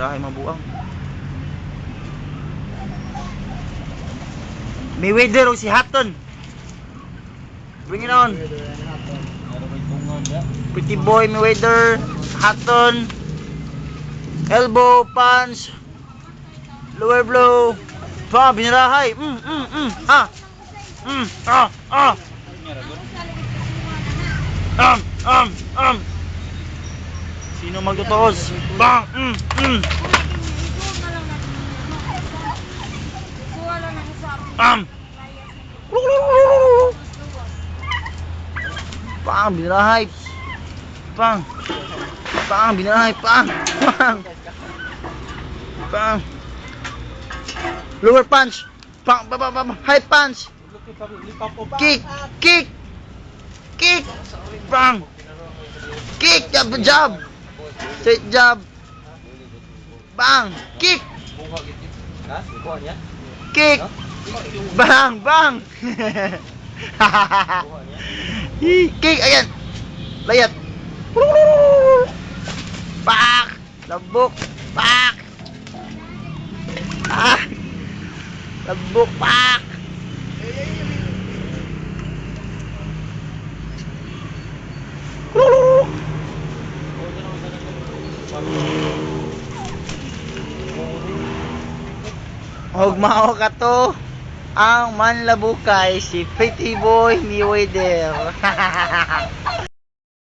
Dahil mabuang. May weather o si Hatton. Bring it on. Pretty boy Mayweather, Hatton, elbow, punch, lower blow, pa, binirahay, mm, mm, mm, ha, mm, ah, ah, um, um, um, sino magtutuos, bang, mm, mm, um, pang, binirahay, pang, pang, binirahay, pang, pang, pang, lower punch, pang, ba, ba, ba, high punch, kick, kick, kick, bang, kick, jab, jab, straight jab, bang, kick, kick, bang, bang, kick, ayan, layat, pak, labok, pak, ah, labok, pak, Huwag mao ka to. Ang manlabukay si Pretty Boy Mayweather.